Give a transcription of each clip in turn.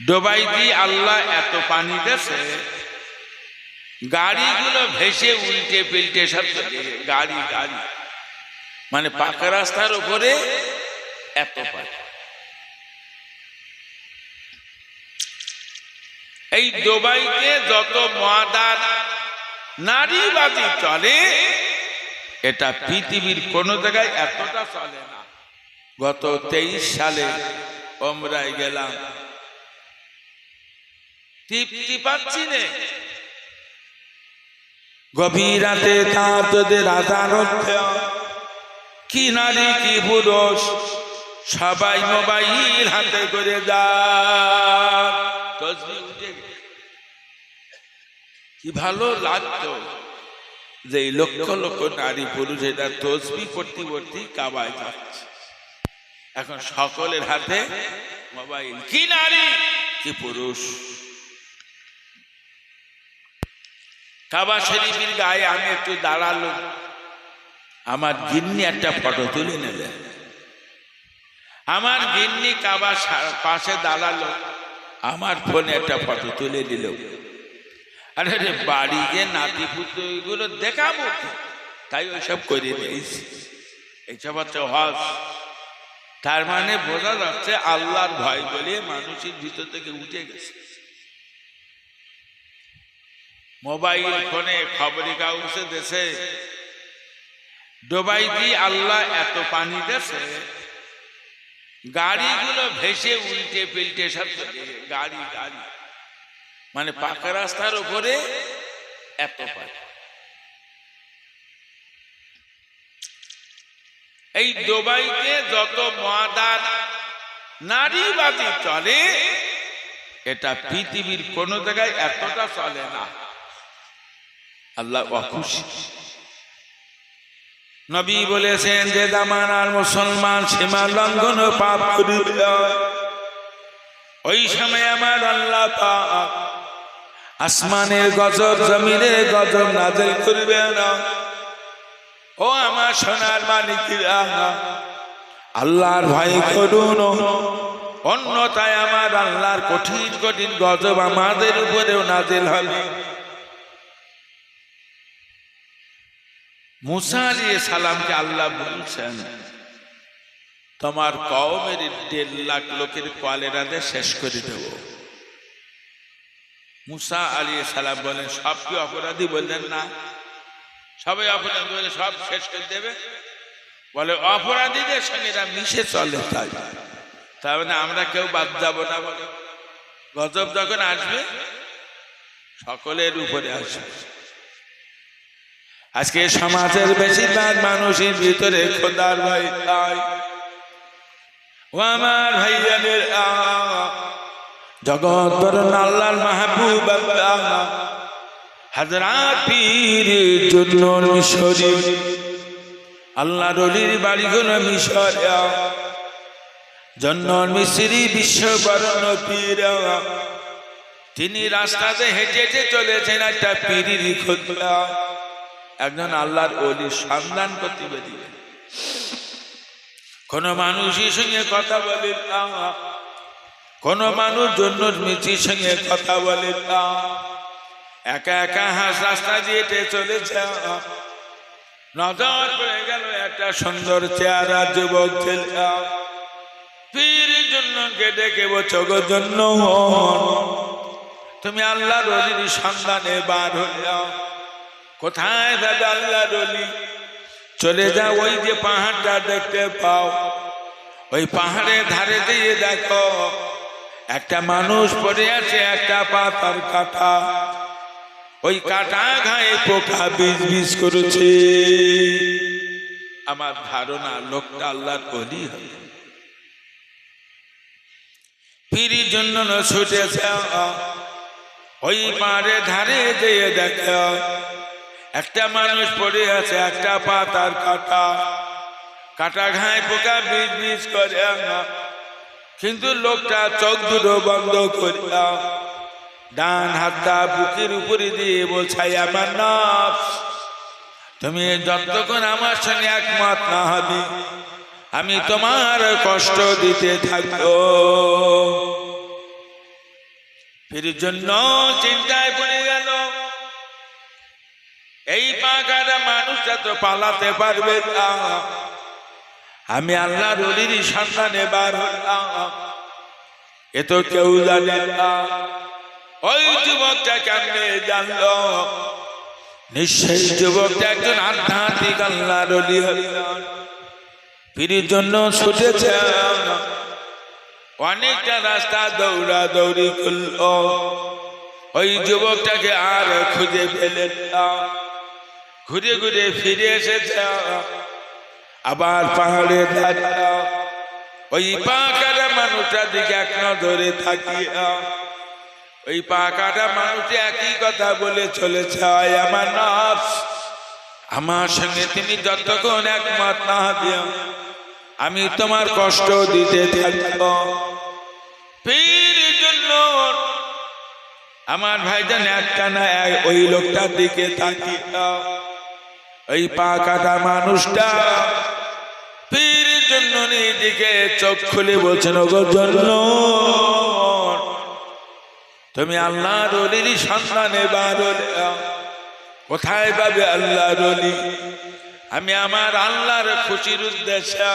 ডোবাই দিয়ে আল্লাহ এত পানি দেশে গাড়িগুলো ভেসে উল্টে পিল্টে সব গাড়ি গাড়ি। মানে পাকা রাস্তার উপরে এত পানি। এই ডোবাইতে যত মহাদার নারীবাদী চলে, এটা পৃথিবীর কোন জায়গায় এতটা চলে না। গত তেইশ সালে ওমরায় গেলাম। তৃপ্তি পাচ্ছি নে গভীর রাতে তাদের আদালত কি নারী কি পুরুষ সবাই মোবাইল হাতে করে। কি ভালো লাগতো যে লক্ষ লক্ষ নারী পুরুষ এটা তসবি করতে করতে কাবায় যাচ্ছে। এখন সকলের হাতে মোবাইল। কি নারী কি পুরুষ? কাবা শরীফের গায়ে আমি একটু দাঁড়াল। আমার গিন্নি একটা ফটো তুলে নেবে আমার গিন্নি কাবা পাশে দাঁড়াল। আমার ফোনে একটা ফটো তুলে দিল। আরে রে, বাড়ি গিয়ে নাতি পুত্র এগুলো দেখাবো? তাই ওইসব করে দিয়েছি। এইসব হচ্ছে হজ। তার মানে বোঝা যাচ্ছে আল্লাহর ভয় বলে মানুষের ভিতর থেকে উঠে গেছে। মোবাইল ফোনে খবরে কাগজে দেশে। ডোবাই দিয়ে আল্লাহ এত পানি দেশে। গাড়িগুলো ভেসে উল্টে পিল্টে সব গাড়ি গাড়ি। মানে পাকা রাস্তার উপরে এত পানি। এই ডোবাইতে যত মহাদার নারীবাদী চলে, এটা পৃথিবীর কোন জায়গায় এতটা চলে না। আল্লাহ অখুশি নবী বলেছেন যে জামানার মুসলমান সীমা লঙ্ঘন পাপ করিল ওই সময় আমার আল্লাহ পাক আসমানের গজব জমিনের গজব নাজেল করবে না। ও আমার সোনার মানিকিরা আল্লাহর ভয় করুন। অন্যতায় আমার আল্লাহর কঠিন কঠিন গজব আমাদের উপরেও নাজেল হবে। মুসা আলিয়ে সালামকে আল্লাহ বলছেন, তোমার কওমের দেড় লাখ লোকের কলেরাতে শেষ করে দেব। মুসা আলিয়ে সালাম বলেন, সব কি অপরাধী? বললেন, না। সবাই অপরাধী বলে, সব শেষ করে দেবে? বলে, অপরাধীদের সঙ্গে এরা মিশে চলে তাই। তার মানে আমরা কেউ বাদ যাব না বলে। গজব যখন আসবে, সকলের উপরে আসবে। আজকে সমাজের বেশিরভাগ মানুষের ভিতরে খোদার ভয় তাই। ও আমার ভাইয়াদের জগৎ বরণ মাহবুব আল্লাহ। রলির বাড়ি কোন মিশর জন্য মিশ্রি বিশ্ব বরণ পীর তিনি রাস্তাতে হেঁটে হেঁটে চলেছেন একটা পীরির খোদা। একজন আল্লাহর অলির সন্ধান করতে বেরিয়ে কোন মানুষের সঙ্গে কথা বলে না। কোন মানুষ জন্য মিছির সঙ্গে কথা বলে একা একা হাঁস রাস্তা দিয়ে চলেছে। নজর পড়ে গেল একটা সুন্দর চেহারা যুবক ছেলে জন্য কেটে কেব চোখের জন্য তুমি আল্লাহ রলির সন্ধানে বার হইয়া কোথায় দাদা রলি চলে যা ওই যে পাহাড়টা দেখতে পাও। ওই পাহাড়ের ধারে দিয়ে দেখো, একটা মানুষ পড়ে আছে, একটা পাতার কাটা। ওই কাটা ঘায়ে পোকা বীজ বীজ করেছে। আমার ধারণা, লোকটা আল্লাহর অলি হবে। জন্য ছুটেছে। ওই পাহাড়ে ধারে দিয়ে দেখো। একটা মানুষ পড়ে আছে, একটা পাতার কাটা। কাটা ঘায়ে পোকা বীজ বীজ করে কিন্তু লোকটা চোখ দুটো বন্ধ করিয়া ডান হাতটা বুকের উপরে দিয়ে বলছাই আমার নফস, তুমি যতক্ষণ আমার সঙ্গে একমত না হবে, আমি তোমার কষ্ট দিতে থাকব। ফির জন্য চিন্তায় পড়ে এই পাকাটা মানুষটা তো পালাতে পারবে না। আমি আল্লাহ রলির সন্তানে বার হলাম। এ কেউ জানে না। ওই যুবকটা কেমনে জানল? নিশ্চয়ই যুবকটা একজন আধ্যাত্মিক আল্লাহ রলি ফিরির জন্য ছুটেছে। অনেকটা রাস্তা দৌড়া দৌড়ি করল। ওই যুবকটাকে আর খুঁজে পেলেন না। ঘুরে ঘুরে ফিরে এসেছে। আবার পাহাড়ে দাঁড়া ওই পাকাটা মানুষটার দিকে এক নজরে তাকিয়ে। ওই পাকাটা মানুষ একই কথা বলে চলেছে আমার নফস। আমার সঙ্গে তুমি যতক্ষণ একমত না দিও আমি তোমার কষ্ট দিতে জন্য আমার ভাইজান একটা না ওই লোকটার দিকে তাকিয়ে। ওই পাকাটা মানুষটা পীর জন্য নিজেকে চোখ খুলে বলছেন ওগো জন্য। তুমি আল্লাহ রলির সন্তানে কোথায় পাবে আল্লাহ রলি আমি আমার আল্লাহর খুশির উদ্দেশ্যে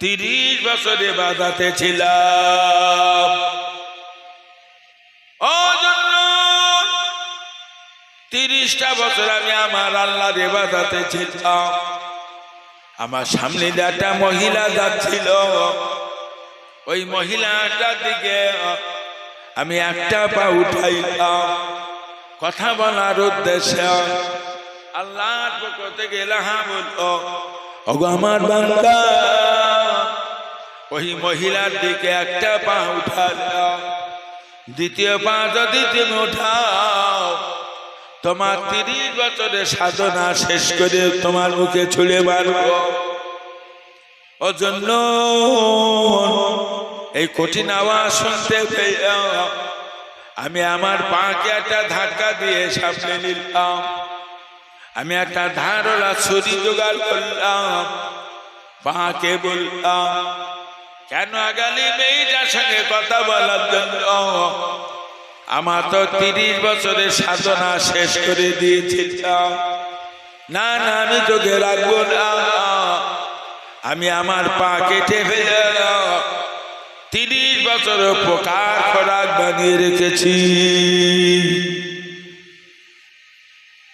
তিরিশ বছরে বাজাতে ছিলাম। ও তিরিশটা বছর আমি আমার আল্লাহর বাজাতে ছিলাম। আমার সামনে একটা মহিলা যাচ্ছিল, ওই মহিলাটার দিকে আমি একটা পা উঠাইলাম। কথা বলার উদ্দেশ্যে আল্লাহর পক্ষ থেকে এলাহা বলল, ওগো আমার বান্দা, ওই মহিলার দিকে একটা পা উঠালাম দ্বিতীয় পা যদি তুমি উঠাও তোমার তিরিশ বছরের সাধনা শেষ করে তোমার মুখে ছুড়ে মারব। ও জন্য এই কঠিন আওয়াজ শুনতে আমি আমার পাকে একটা ধাক্কা দিয়ে সামনে নিলাম। আমি একটা ধারলা ছুরি জোগাড় করলাম। পাকে বললাম, কেন আগালি মেয়েটার সঙ্গে কথা বলার জন্য? আমার তো তিরিশ বছরের সাধনা শেষ করে দিয়েছিলাম। না না আমি তোকে রাখব না। আমি আমার পা কেটে ফেলে তিরিশ বছর পোকার খোরাক বানিয়ে রেখেছি।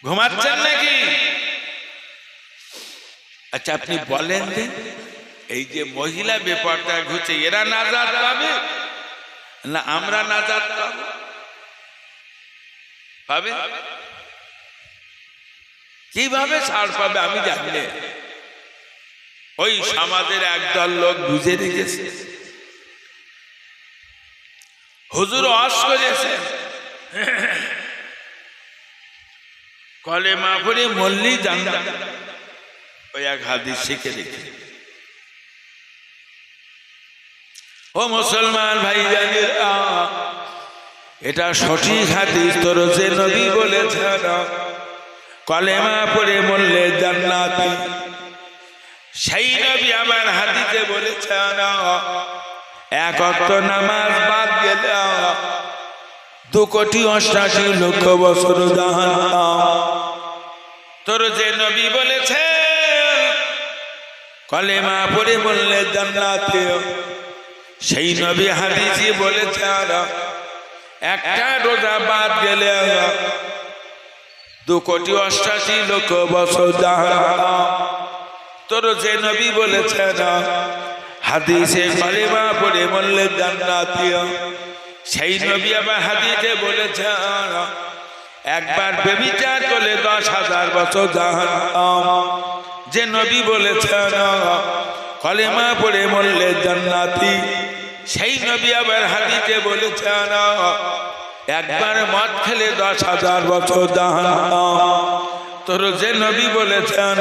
ঘুমাচ্ছেন নাকি? আচ্ছা আপনি বলেন যে এই যে মহিলা ব্যাপারটা ঘুরছে এরা নাজাদ পাবে? না আমরা নাজাদ পাবো। পাবে? কীভাবে ছাড় পাবে আমি জানি। ওই সমাজের একদল লোক বুঝে রেখেছে। হুজুর অস করেছে। কলে মা পড়ে মল্লি জানতাম ওই এক হাদিস শিখে রেখে। ও মুসলমান ভাই জানি এটা সঠিক হাদিস, তোর যে নবী বলেছেন, কলেমা পড়ে মরলে জান্নাতি। সেই নবী আমার হাদিসে বলেছেন, এক অক্ত নামাজ বাদ গেলে দু কোটি অষ্টাশি লক্ষ বছর দাহান তোর যে নবী বলেছে কলেমা পড়ে বললে জান্নাতে। সেই নবী হাদিসি বলেছে আর একটা রোজা বাদ গেলে দু কোটি অষ্টাশি লক্ষ বছর তোর যে নবী বলেছে না, হাদিসে কলেমা পড়ে বললে জান্নাতীয় সেই নবী আবার হাদিসে বলেছে একবার বেবিচার করলে দশ হাজার বছর জাহান যে নবী বলেছেন, কলেমা পড়ে মরলে জান্নাতি। সেই নবী আবার হাদিসে বলেছেন, একবার মদ খেলে দশ হাজার বছর জাহান তোর যে নবী বলেছেন,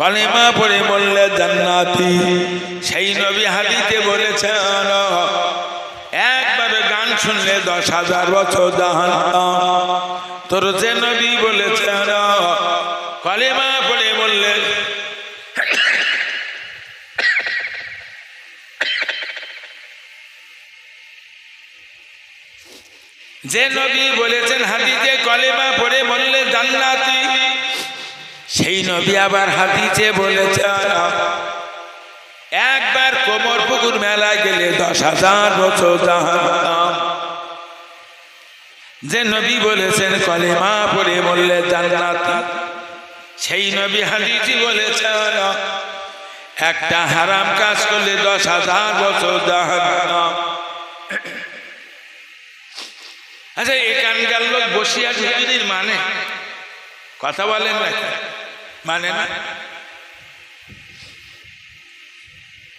কলেমা পড়ে বললে জান্নাতি। সেই নবী হাদিতে বলেছেন, একবার গান শুনলে দশ হাজার বছর জাহান তোর যে নবী বলেছেন, কলেমা পড়ে বললে যে নবী বলেছেন হাদিজে কলেমা পড়ে বললে জান্নাতি। সেই নবী আবার হাদিজে বলেছেন, একবার কোমর পুকুর মেলায় গেলে দশ হাজার বছর জাহান্নাম। যে নবী বলেছেন কলেমা পড়ে বললে জান্নাতি। সেই নবী হাদিজি বলেছেন, একটা হারাম কাজ করলে দশ হাজার বছর জাহান্নাম। আচ্ছা এখানকার লোক বসিয়া হুজুরির মানে কথা বলেন না মানে না?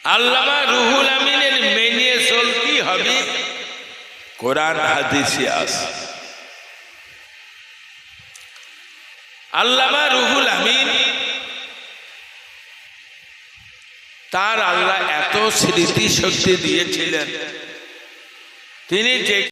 আল্লামা রুহুল আমিনের মেনে চলতি হবে কোরআন, হাদিসে আস আল্লামা রুহুল আমিন তার আল্লাহ এত স্মৃতি শক্তি দিয়েছিলেন। তিনি যে